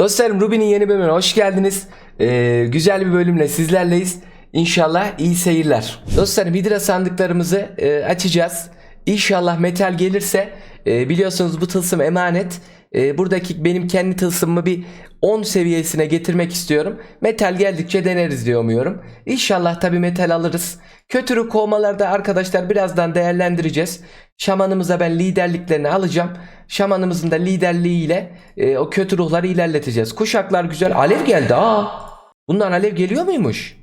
Dostlarım Ruby'nin yeni bölümüne hoş geldiniz. Ee, güzel bir bölümle sizlerleyiz. İnşallah iyi seyirler. Dostlarım hidra sandıklarımızı e, açacağız. İnşallah metal gelirse e, biliyorsunuz bu tılsım emanet. E, buradaki benim kendi tılsımımı bir 10 seviyesine getirmek istiyorum. Metal geldikçe deneriz diye umuyorum. İnşallah tabi metal alırız. Kötürü kovmalarda arkadaşlar birazdan değerlendireceğiz. Şamanımıza ben liderliklerini alacağım. Şamanımızın da liderliğiyle e, o kötü ruhları ilerleteceğiz. Kuşaklar güzel. Alev geldi. Aa. Bundan alev geliyor muymuş?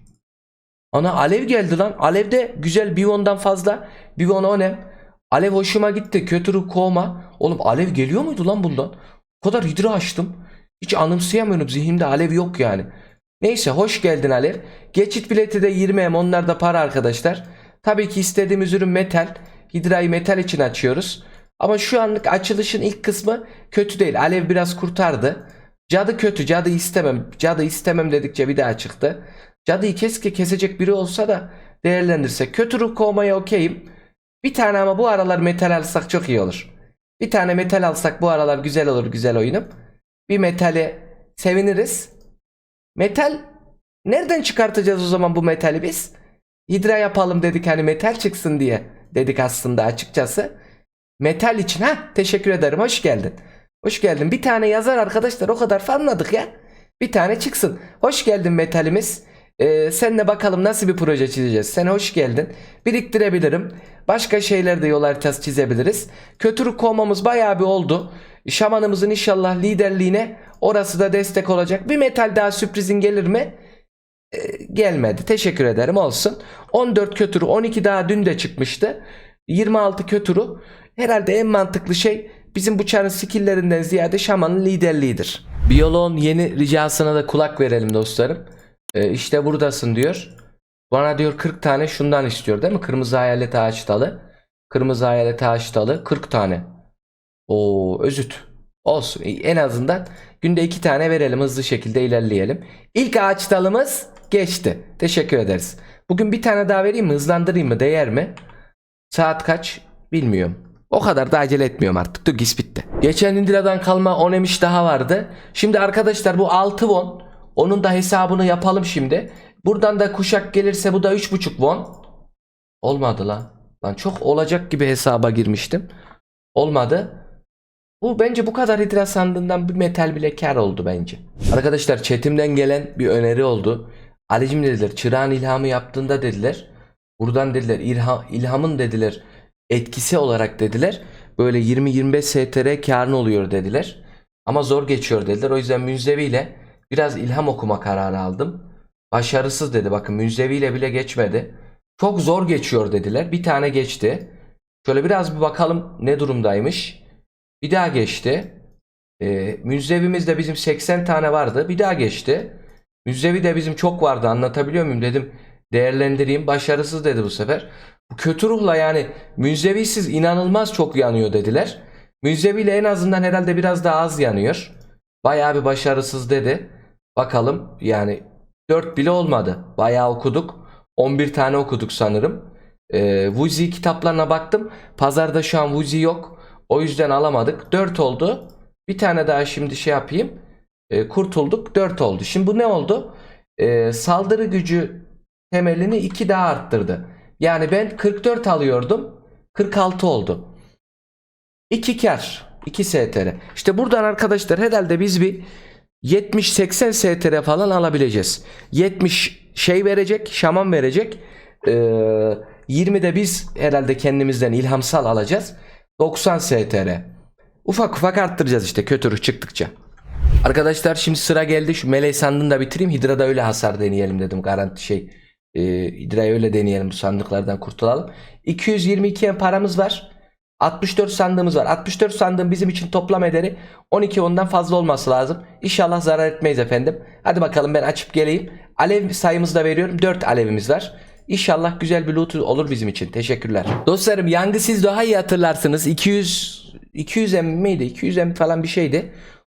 Ana alev geldi lan. Alev de güzel Bivon'dan fazla. Bivon o ne? Alev hoşuma gitti. Kötü ruh kovma. Oğlum alev geliyor muydu lan bundan? O kadar hidra açtım. Hiç anımsayamıyorum. Zihnimde alev yok yani. Neyse hoş geldin Alev. Geçit bileti de 20 em onlar da para arkadaşlar. Tabii ki istediğimiz ürün metal. Hidra'yı metal için açıyoruz. Ama şu anlık açılışın ilk kısmı kötü değil. Alev biraz kurtardı. Cadı kötü. Cadı istemem. Cadı istemem dedikçe bir daha çıktı. Cadıyı keşke kesecek biri olsa da değerlendirse. Kötü ruh kovmaya okeyim. Bir tane ama bu aralar metal alsak çok iyi olur. Bir tane metal alsak bu aralar güzel olur güzel oyunum. Bir metale seviniriz. Metal nereden çıkartacağız o zaman bu metali biz? Hidra yapalım dedik hani metal çıksın diye dedik aslında açıkçası. Metal için ha teşekkür ederim hoş geldin. Hoş geldin. Bir tane yazar arkadaşlar o kadar fanladık ya. Bir tane çıksın. Hoş geldin metalimiz. Ee, senle bakalım nasıl bir proje çizeceğiz. Sen hoş geldin. Biriktirebilirim. Başka şeyler de yol haritası çizebiliriz. Kötülük kovmamız bayağı bir oldu. Şamanımızın inşallah liderliğine orası da destek olacak. Bir metal daha sürprizin gelir mi? Ee, gelmedi. Teşekkür ederim olsun. 14 kötürü 12 daha dün de çıkmıştı. 26 kötürü. Herhalde en mantıklı şey bizim bu çarın ziyade şamanın liderliğidir. Biyoloğun yeni ricasına da kulak verelim dostlarım. Ee, işte buradasın diyor. Bana diyor 40 tane şundan istiyor değil mi? Kırmızı hayalet ağaç dalı. Kırmızı hayalet ağaç dalı 40 tane. O özüt. Olsun. En azından günde 2 tane verelim hızlı şekilde ilerleyelim. İlk ağaç dalımız geçti. Teşekkür ederiz. Bugün bir tane daha vereyim mi? Hızlandırayım mı? Değer mi? Saat kaç? Bilmiyorum. O kadar da acele etmiyorum artık. Dur bitti. Geçen Indira'dan kalma 10 emiş daha vardı. Şimdi arkadaşlar bu 6 won. Onun da hesabını yapalım şimdi. Buradan da kuşak gelirse bu da 3.5 won. Olmadı lan. Lan çok olacak gibi hesaba girmiştim. Olmadı. Bu bence bu kadar hidra sandığından bir metal bile kar oldu bence. Arkadaşlar chatimden gelen bir öneri oldu. Alicim dediler çırağın ilhamı yaptığında dediler. Buradan dediler ilha, ilhamın dediler etkisi olarak dediler. Böyle 20-25 STR karın oluyor dediler. Ama zor geçiyor dediler. O yüzden Münzevi ile biraz ilham okuma kararı aldım. Başarısız dedi bakın Münzevi ile bile geçmedi. Çok zor geçiyor dediler. Bir tane geçti. Şöyle biraz bir bakalım ne durumdaymış. Bir daha geçti. Ee, müzzevimiz bizim 80 tane vardı. Bir daha geçti. Müzzevi de bizim çok vardı. Anlatabiliyor muyum dedim. Değerlendireyim. Başarısız dedi bu sefer. Bu kötü ruhla yani müzzevisiz inanılmaz çok yanıyor dediler. Müzzeviyle en azından herhalde biraz daha az yanıyor. Bayağı bir başarısız dedi. Bakalım yani 4 bile olmadı. Bayağı okuduk. 11 tane okuduk sanırım. Ee, Vuzi kitaplarına baktım. Pazarda şu an Vuzi yok. O yüzden alamadık. 4 oldu. Bir tane daha şimdi şey yapayım. Ee, kurtulduk. 4 oldu. Şimdi bu ne oldu? Ee, saldırı gücü temelini 2 daha arttırdı. Yani ben 44 alıyordum. 46 oldu. 2 kar. 2 STR. İşte buradan arkadaşlar herhalde biz bir 70-80 STR falan alabileceğiz. 70 şey verecek, şaman verecek. Ee, 20 de biz herhalde kendimizden ilhamsal alacağız. 90 STR. Ufak ufak arttıracağız işte kötü çıktıkça. Arkadaşlar şimdi sıra geldi şu meleği sandığını da bitireyim. Hidra'da öyle hasar deneyelim dedim. Garanti şey. E, Hidra'yı öyle deneyelim bu sandıklardan kurtulalım. 222 en paramız var. 64 sandığımız var. 64 sandığın bizim için toplam ederi 12 ondan fazla olması lazım. İnşallah zarar etmeyiz efendim. Hadi bakalım ben açıp geleyim. Alev sayımızı da veriyorum. 4 alevimiz var. İnşallah güzel bir loot olur bizim için. Teşekkürler. Dostlarım Yang'ı siz daha iyi hatırlarsınız. 200 200 M miydi? 200 M falan bir şeydi.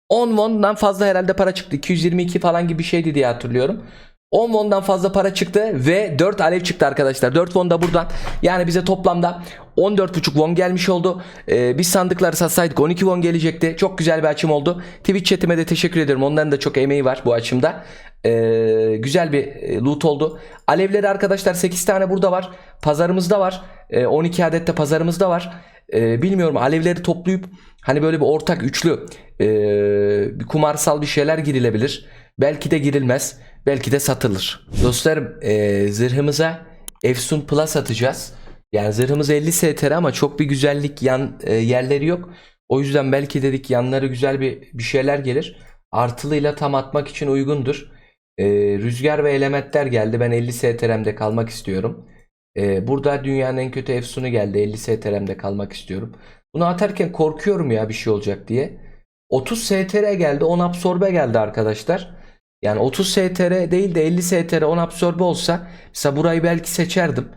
10 won'dan fazla herhalde para çıktı. 222 falan gibi bir şeydi diye hatırlıyorum. 10 won'dan fazla para çıktı ve 4 alev çıktı arkadaşlar. 4 won da buradan. Yani bize toplamda 14.5 won gelmiş oldu. Ee, biz sandıkları satsaydık 12 won gelecekti. Çok güzel bir açım oldu. Twitch chatime de teşekkür ederim. Onların da çok emeği var bu açımda. Ee, güzel bir e, loot oldu. Alevleri arkadaşlar 8 tane burada var. Pazarımızda var. Ee, 12 adet de pazarımızda var. Ee, bilmiyorum alevleri toplayıp hani böyle bir ortak üçlü e, bir kumarsal bir şeyler girilebilir. Belki de girilmez. Belki de satılır. Dostlarım e, zırhımıza Efsun Plus atacağız. Yani zırhımız 50 STR ama çok bir güzellik yan e, yerleri yok. O yüzden belki dedik yanları güzel bir bir şeyler gelir. Artılıyla tam atmak için uygundur. E, rüzgar ve elementler geldi. Ben 50 STR'mde kalmak istiyorum. E, burada dünyanın en kötü Efsun'u geldi. 50 STR'mde kalmak istiyorum. Bunu atarken korkuyorum ya bir şey olacak diye. 30 STR geldi. 10 absorbe geldi arkadaşlar. Yani 30 STR değil de 50 STR 10 absorbe olsa mesela burayı belki seçerdim.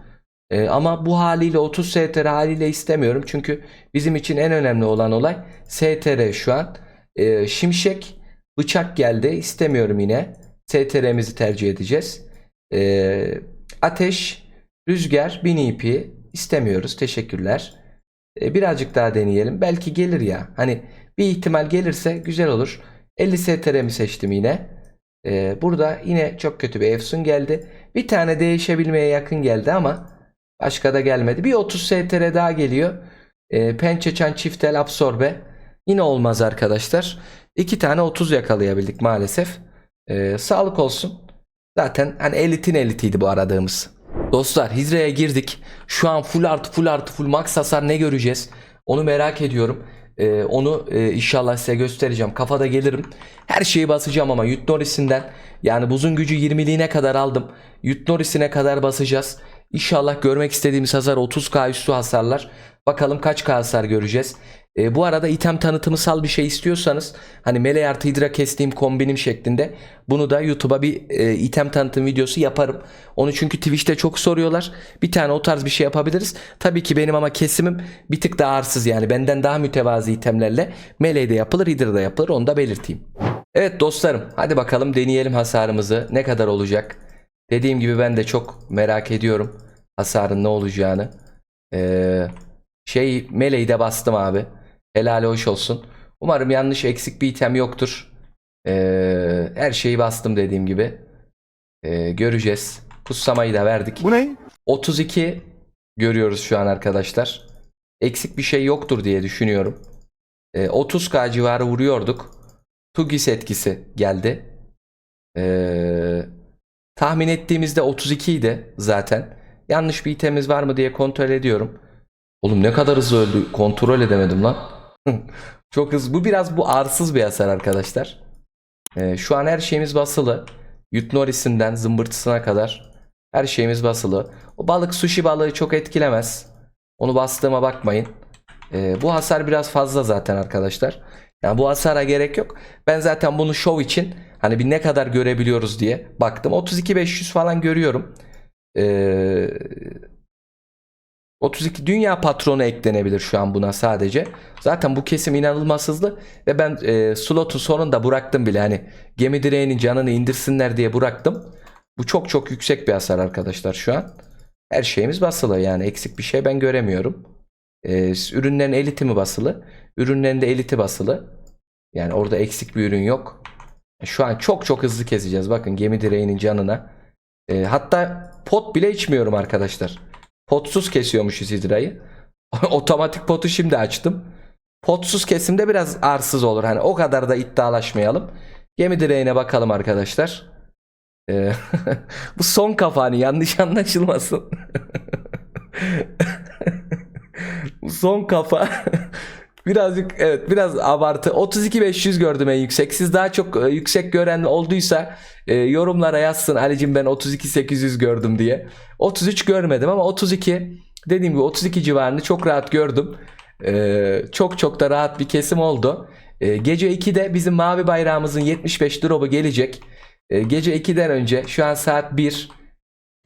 Ee, ama bu haliyle 30 STR haliyle istemiyorum. Çünkü bizim için en önemli olan olay STR şu an. Ee, şimşek bıçak geldi. İstemiyorum yine. STR'mizi tercih edeceğiz. Ee, ateş, rüzgar, bin ipi istemiyoruz. Teşekkürler. Ee, birazcık daha deneyelim. Belki gelir ya. Hani bir ihtimal gelirse güzel olur. 50 STR'mi seçtim yine. Ee, burada yine çok kötü bir Efsun geldi. Bir tane değişebilmeye yakın geldi ama başka da gelmedi. Bir 30 STR daha geliyor. Ee, pençe çan çiftel absorbe. Yine olmaz arkadaşlar. İki tane 30 yakalayabildik maalesef. Ee, sağlık olsun. Zaten hani elitin elitiydi bu aradığımız. Dostlar Hizre'ye girdik. Şu an full artı full artı full max hasar ne göreceğiz? Onu merak ediyorum. Ee, onu e, inşallah size göstereceğim. Kafada gelirim. Her şeyi basacağım ama Yut Norris'inden yani buzun gücü 20'liğine kadar aldım. Yut Norris'ine kadar basacağız. İnşallah görmek istediğimiz hasar 30k üstü hasarlar. Bakalım kaç k hasar göreceğiz. E, bu arada item tanıtımısal bir şey istiyorsanız hani Melee artı Hydra kestiğim kombinim şeklinde bunu da YouTube'a bir e, item tanıtım videosu yaparım. Onu çünkü Twitch'te çok soruyorlar. Bir tane o tarz bir şey yapabiliriz. Tabii ki benim ama kesimim bir tık daha arsız yani benden daha mütevazi itemlerle Melee'de yapılır Hydra'da yapılır onu da belirteyim. Evet dostlarım hadi bakalım deneyelim hasarımızı ne kadar olacak. Dediğim gibi ben de çok merak ediyorum hasarın ne olacağını. Ee, şey Melee'yi de bastım abi. Helal hoş olsun. Umarım yanlış eksik bir item yoktur. Ee, her şeyi bastım dediğim gibi. Ee, göreceğiz. Kutsamayı da verdik. Bu ne? 32 görüyoruz şu an arkadaşlar. Eksik bir şey yoktur diye düşünüyorum. Ee, 30k civarı vuruyorduk. Tugis etkisi geldi. Ee, tahmin ettiğimizde 32 idi zaten. Yanlış bir itemiz var mı diye kontrol ediyorum. Oğlum ne kadar hızlı öldü kontrol edemedim lan. Çok hızlı. Bu biraz bu arsız bir hasar arkadaşlar. Ee, şu an her şeyimiz basılı. Yut Norris'inden zımbırtısına kadar her şeyimiz basılı. O balık sushi balığı çok etkilemez. Onu bastığıma bakmayın. Ee, bu hasar biraz fazla zaten arkadaşlar. Yani bu hasara gerek yok. Ben zaten bunu show için hani bir ne kadar görebiliyoruz diye baktım. 32-500 falan görüyorum. Ee, 32 dünya patronu eklenebilir şu an buna sadece. Zaten bu kesim inanılmaz hızlı ve ben e, slotu sonunda bıraktım bile hani gemi direğinin canını indirsinler diye bıraktım. Bu çok çok yüksek bir hasar arkadaşlar şu an. Her şeyimiz basılı yani eksik bir şey ben göremiyorum. E, ürünlerin eliti mi basılı? Ürünlerin de eliti basılı. Yani orada eksik bir ürün yok. Şu an çok çok hızlı keseceğiz. Bakın gemi direğinin canına. E, hatta pot bile içmiyorum arkadaşlar. Potsuz kesiyormuşuz hidrayı. Otomatik potu şimdi açtım. Potsuz kesimde biraz arsız olur. Hani o kadar da iddialaşmayalım. Gemi direğine bakalım arkadaşlar. Ee, bu son kafa hani yanlış anlaşılmasın. bu son kafa. Birazcık evet biraz abartı. 32.500 gördüm en yüksek. Siz daha çok e, yüksek gören olduysa e, yorumlara yazsın Ali'cim ben 32.800 gördüm diye. 33 görmedim ama 32 dediğim gibi 32 civarını çok rahat gördüm. E, çok çok da rahat bir kesim oldu. E, gece 2'de bizim mavi bayrağımızın 75 drop'u gelecek. E, gece 2'den önce şu an saat 1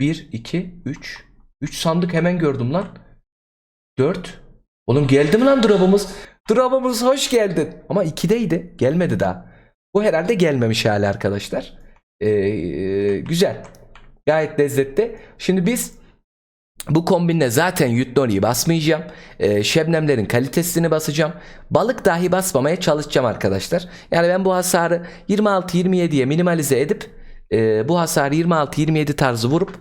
1 2 3 3 sandık hemen gördüm lan. 4 Oğlum geldi mi lan drop'umuz? Drop'umuz hoş geldin. Ama 2'deydi. Gelmedi daha. Bu herhalde gelmemiş hala arkadaşlar. Ee, güzel. Gayet lezzetli. Şimdi biz Bu kombinle zaten Yutnori'yi basmayacağım. Ee, şebnemlerin kalitesini basacağım. Balık dahi basmamaya çalışacağım arkadaşlar. Yani ben bu hasarı 26-27'ye minimalize edip e, bu hasarı 26-27 tarzı vurup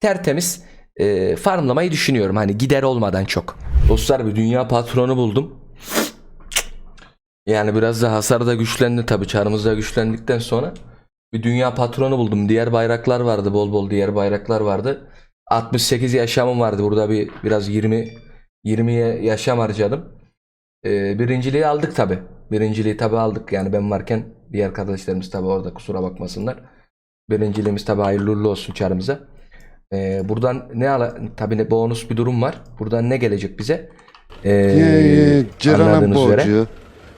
tertemiz e, farmlamayı düşünüyorum. Hani gider olmadan çok. Dostlar bir dünya patronu buldum. Yani biraz da hasar da güçlendi tabii. Çarımız da güçlendikten sonra bir dünya patronu buldum. Diğer bayraklar vardı. Bol bol diğer bayraklar vardı. 68 yaşamım vardı. Burada bir biraz 20 20'ye yaşam harcadım. Ee, birinciliği aldık tabi. Birinciliği tabi aldık. Yani ben varken diğer kardeşlerimiz tabi orada kusura bakmasınlar. Birinciliğimiz tabi hayırlı olsun çarımıza. Ee, buradan ne ala tabi ne bonus bir durum var. Buradan ne gelecek bize? Ee, Ceren'in anladığınız üzere.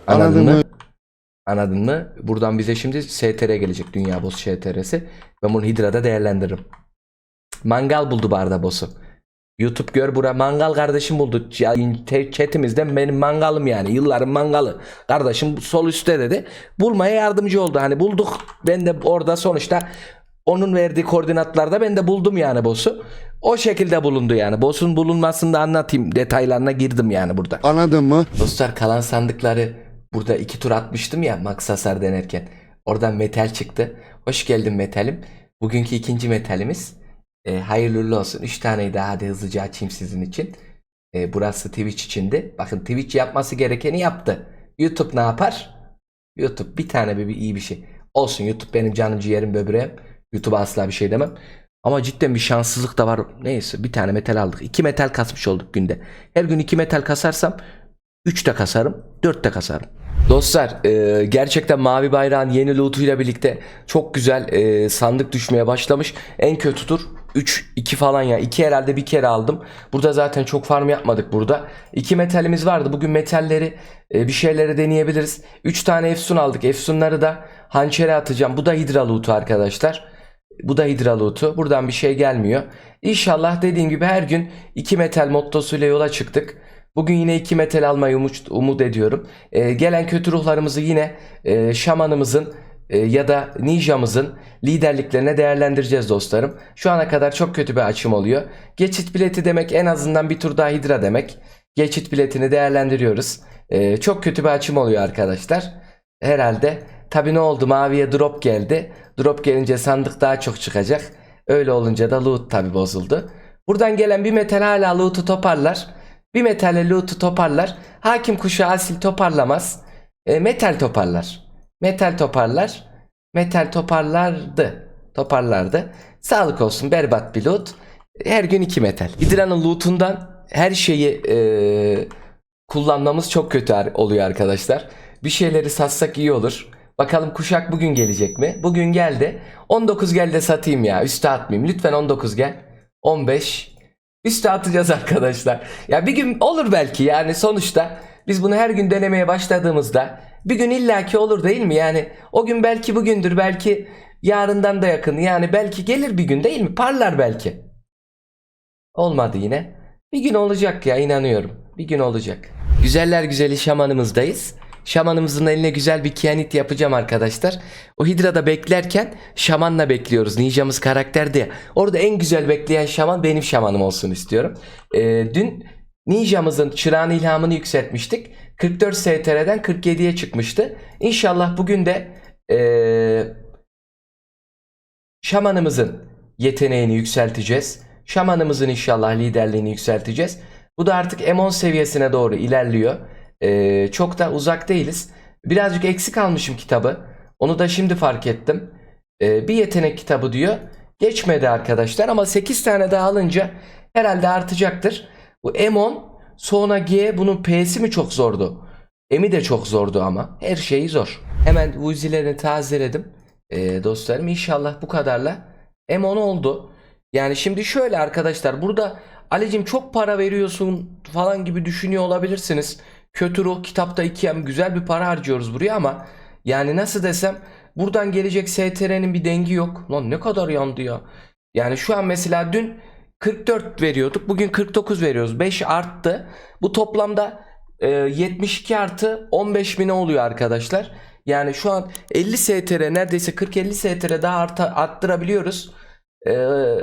Anladın mı? Anladın mı? Buradan bize şimdi STR gelecek. Dünya Boss STR'si. Ben bunu Hydra'da değerlendiririm. Mangal buldu barda boss'u. YouTube gör bura mangal kardeşim buldu. Chatimizden benim mangalım yani. Yılların mangalı. Kardeşim sol üstte dedi. Bulmaya yardımcı oldu. Hani bulduk. Ben de orada sonuçta onun verdiği koordinatlarda ben de buldum yani boss'u. O şekilde bulundu yani. Boss'un bulunmasını da anlatayım. Detaylarına girdim yani burada. Anladın mı? Dostlar kalan sandıkları burada iki tur atmıştım ya max hasar denerken. Oradan metal çıktı. Hoş geldin metalim. Bugünkü ikinci metalimiz. E, hayırlı uğurlu olsun. Üç taneyi daha hadi hızlıca açayım sizin için. E, burası Twitch içindi. Bakın Twitch yapması gerekeni yaptı. YouTube ne yapar? YouTube bir tane bir, bir iyi bir şey. Olsun YouTube benim canım ciğerim böbreğim. YouTube'a asla bir şey demem. Ama cidden bir şanssızlık da var. Neyse bir tane metal aldık. İki metal kasmış olduk günde. Her gün iki metal kasarsam 3 de kasarım, 4 de kasarım. Dostlar e, gerçekten Mavi Bayrağın yeni lootuyla birlikte çok güzel e, sandık düşmeye başlamış. En kötü tur 3 2 falan ya. 2 herhalde bir kere aldım. Burada zaten çok farm yapmadık burada. 2 metalimiz vardı. Bugün metalleri e, bir şeylere deneyebiliriz. 3 tane efsun aldık. Efsunları da hançere atacağım. Bu da hidra lootu arkadaşlar. Bu da hidra lootu. Buradan bir şey gelmiyor. İnşallah dediğim gibi her gün 2 metal mottosuyla yola çıktık. Bugün yine 2 metal almayı umut, umut ediyorum. Ee, gelen kötü ruhlarımızı yine e, şamanımızın e, ya da ninjamızın liderliklerine değerlendireceğiz dostlarım. Şu ana kadar çok kötü bir açım oluyor. Geçit bileti demek en azından bir tur daha hidra demek. Geçit biletini değerlendiriyoruz. Ee, çok kötü bir açım oluyor arkadaşlar. Herhalde. Tabi ne oldu? Maviye drop geldi. Drop gelince sandık daha çok çıkacak. Öyle olunca da loot tabi bozuldu. Buradan gelen bir metal hala loot'u toparlar. Bir metalle loot'u toparlar. Hakim kuşu asil toparlamaz. E, metal toparlar. Metal toparlar. Metal toparlardı. Toparlardı. Sağlık olsun berbat bir loot. Her gün iki metal. Hydra'nın loot'undan her şeyi e, kullanmamız çok kötü oluyor arkadaşlar. Bir şeyleri satsak iyi olur. Bakalım kuşak bugün gelecek mi? Bugün geldi. 19 gel de satayım ya. Üste atmayayım. Lütfen 19 gel. 15. Üste atacağız arkadaşlar. Ya bir gün olur belki yani sonuçta biz bunu her gün denemeye başladığımızda bir gün illaki olur değil mi? Yani o gün belki bugündür belki yarından da yakın yani belki gelir bir gün değil mi? Parlar belki. Olmadı yine. Bir gün olacak ya inanıyorum. Bir gün olacak. Güzeller güzeli şamanımızdayız. Şamanımızın eline güzel bir kianit yapacağım arkadaşlar. O Hidra'da beklerken şamanla bekliyoruz. Ninjamız karakterdi ya. Orada en güzel bekleyen şaman benim şamanım olsun istiyorum. Ee, dün Ninjamızın çırağın ilhamını yükseltmiştik. 44 STR'den 47'ye çıkmıştı. İnşallah bugün de ee, şamanımızın yeteneğini yükselteceğiz. Şamanımızın inşallah liderliğini yükselteceğiz. Bu da artık M10 seviyesine doğru ilerliyor. Ee, çok da uzak değiliz. Birazcık eksik almışım kitabı. Onu da şimdi fark ettim. Ee, bir yetenek kitabı diyor. Geçmedi arkadaşlar ama 8 tane daha alınca herhalde artacaktır. Bu M10 sonra G bunun P'si mi çok zordu? M'i de çok zordu ama. Her şeyi zor. Hemen Uzi'lerini tazeledim. Ee, dostlarım inşallah bu kadarla M10 oldu. Yani şimdi şöyle arkadaşlar burada Ali'cim çok para veriyorsun falan gibi düşünüyor olabilirsiniz. Kötü ruh kitapta iki hem güzel bir para harcıyoruz buraya ama yani nasıl desem buradan gelecek STR'nin bir dengi yok. Lan ne kadar yandı ya. Yani şu an mesela dün 44 veriyorduk. Bugün 49 veriyoruz. 5 arttı. Bu toplamda e, 72 artı 15 bine oluyor arkadaşlar. Yani şu an 50 STR neredeyse 40-50 STR daha arta, arttırabiliyoruz. Ee,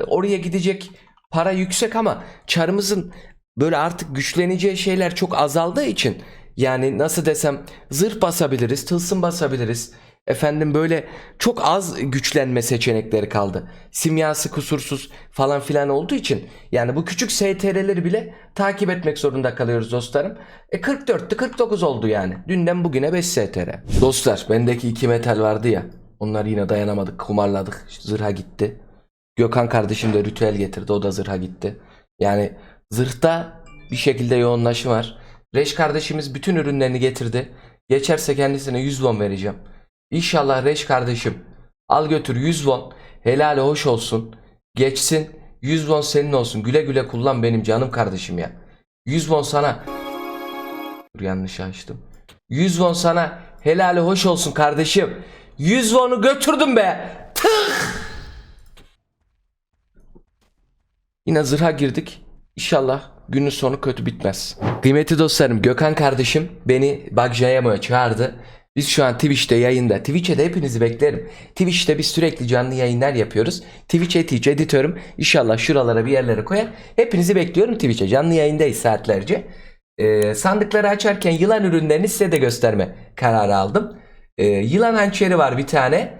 oraya gidecek para yüksek ama çarımızın böyle artık güçleneceği şeyler çok azaldığı için yani nasıl desem zırh basabiliriz, tılsım basabiliriz. Efendim böyle çok az güçlenme seçenekleri kaldı. Simyası kusursuz falan filan olduğu için yani bu küçük STR'leri bile takip etmek zorunda kalıyoruz dostlarım. E 44'tü 49 oldu yani. Dünden bugüne 5 STR. Dostlar bendeki iki metal vardı ya. Onlar yine dayanamadık kumarladık. Zırha gitti. Gökhan kardeşim de ritüel getirdi. O da zırha gitti. Yani zırhta bir şekilde yoğunlaşım var. Reş kardeşimiz bütün ürünlerini getirdi. Geçerse kendisine 100 won vereceğim. İnşallah Reş kardeşim al götür 100 won. Helali hoş olsun. Geçsin. 100 won senin olsun. Güle güle kullan benim canım kardeşim ya. 100 won sana. Dur yanlış açtım. 100 won sana. Helali hoş olsun kardeşim. 100 won'u götürdüm be. Yine zırha girdik. İnşallah günün sonu kötü bitmez. Kıymetli dostlarım Gökhan kardeşim beni Bagjayamo'ya çağırdı. Biz şu an Twitch'te yayında. Twitch'e de hepinizi beklerim. Twitch'te biz sürekli canlı yayınlar yapıyoruz. Twitch etici editörüm. İnşallah şuralara bir yerlere koyar. Hepinizi bekliyorum Twitch'e. Canlı yayındayız saatlerce. Ee, sandıkları açarken yılan ürünlerini size de gösterme kararı aldım. Ee, yılan hançeri var bir tane.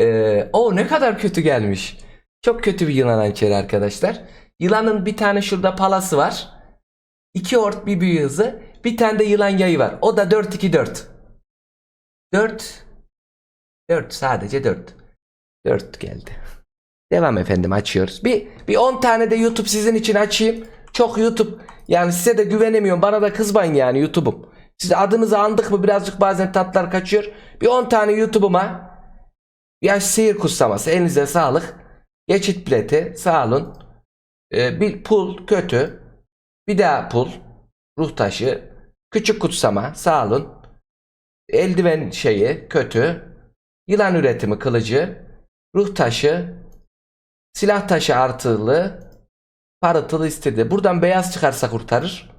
Ee, o ne kadar kötü gelmiş. Çok kötü bir yılan hançeri arkadaşlar. Yılanın bir tane şurada palası var. İki ort bir büyü hızı. Bir tane de yılan yayı var. O da 4-2-4. 4 4 sadece 4. 4 geldi. Devam efendim açıyoruz. Bir bir 10 tane de YouTube sizin için açayım. Çok YouTube yani size de güvenemiyorum. Bana da kızmayın yani YouTube'um. Siz adınızı andık mı birazcık bazen tatlar kaçıyor. Bir 10 tane YouTube'uma ya seyir kutsaması elinize sağlık. Geçit bileti sağ olun. Ee, bir pul kötü. Bir daha pul. Ruh taşı. Küçük kutsama sağ olun. Eldiven şeyi kötü. Yılan üretimi kılıcı. Ruh taşı. Silah taşı artılı. Parıltılı istedi. Buradan beyaz çıkarsa kurtarır.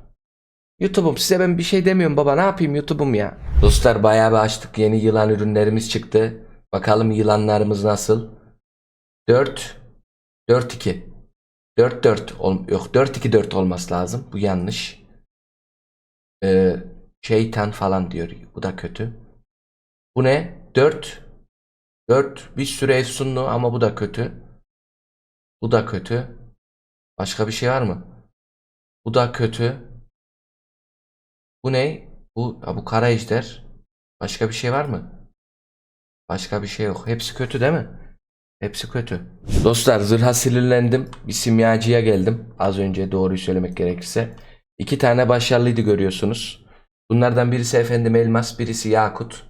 YouTube'um size ben bir şey demiyorum baba ne yapayım YouTube'um ya. Dostlar bayağı bir açtık yeni yılan ürünlerimiz çıktı. Bakalım yılanlarımız nasıl. 4 4 2 4 4 ol yok 4 2 4 olması lazım. Bu yanlış. Ee, şeytan falan diyor. Bu da kötü. Bu ne? 4 4 bir sürü efsunlu ama bu da kötü. Bu da kötü. Başka bir şey var mı? Bu da kötü. Bu ne? Bu ha, bu kara ejder. Başka bir şey var mı? Başka bir şey yok. Hepsi kötü değil mi? Hepsi kötü. Dostlar zırha sinirlendim. Bir simyacıya geldim. Az önce doğruyu söylemek gerekirse. İki tane başarılıydı görüyorsunuz. Bunlardan birisi efendim elmas, birisi yakut.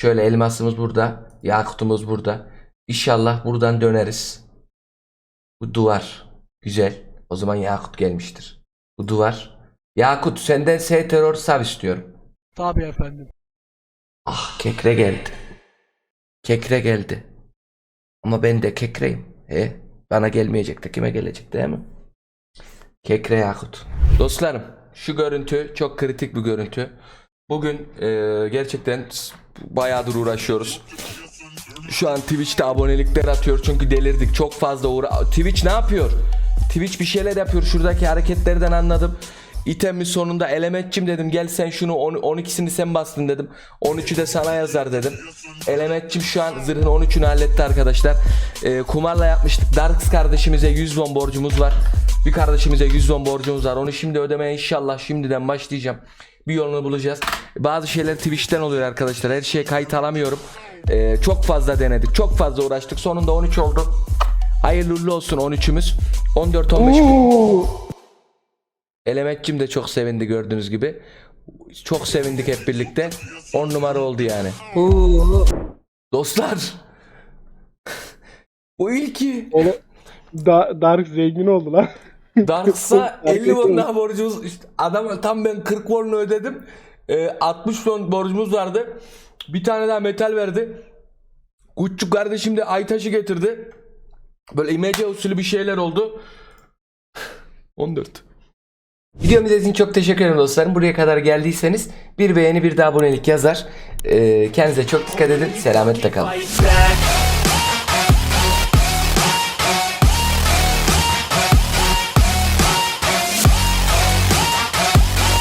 Şöyle elmasımız burada, yakutumuz burada. İnşallah buradan döneriz. Bu duvar. Güzel. O zaman yakut gelmiştir. Bu duvar. Yakut senden S terör sav istiyorum. Tabii efendim. Ah kekre geldi. Kekre geldi. Ama ben de kekreyim. He? Bana gelmeyecek de kime gelecek değil mi? Kekre Yakut. Dostlarım şu görüntü çok kritik bir görüntü. Bugün e, gerçekten bayağıdır uğraşıyoruz. Şu an Twitch'te abonelikler atıyor çünkü delirdik. Çok fazla uğra... Twitch ne yapıyor? Twitch bir şeyler yapıyor. Şuradaki hareketlerden anladım. İtemin sonunda elementçim dedim. Gel sen şunu on- 12'sini sen bastın dedim. 13'ü de sana yazar dedim. Elementçim şu an zırhın 13'ünü halletti arkadaşlar. Ee, kumarla yapmıştık. Darks kardeşimize 100 won borcumuz var. Bir kardeşimize 100 won borcumuz var. Onu şimdi ödemeye inşallah şimdiden başlayacağım. Bir yolunu bulacağız. Bazı şeyler Twitch'ten oluyor arkadaşlar. Her şeye kayıt alamıyorum. Ee, çok fazla denedik. Çok fazla uğraştık. Sonunda 13 oldu. Hayırlı olsun 13'ümüz. 14-15 Elementçim de çok sevindi gördüğünüz gibi. Çok sevindik hep birlikte. 10 numara oldu yani. Dostlar. Bu ilki. Oğlum, da, Dark zengin oldu lan. Darks'a 50 won daha borcumuz. işte adam tam ben 40 won'u ödedim. Ee, 60 won borcumuz vardı. Bir tane daha metal verdi. Gucci kardeşim de Aytaş'ı getirdi. Böyle imece usulü bir şeyler oldu. 14. Videomu izlediğiniz için çok teşekkür ederim dostlarım. Buraya kadar geldiyseniz bir beğeni bir de abonelik yazar. Ee, kendinize çok dikkat edin. Selametle kalın.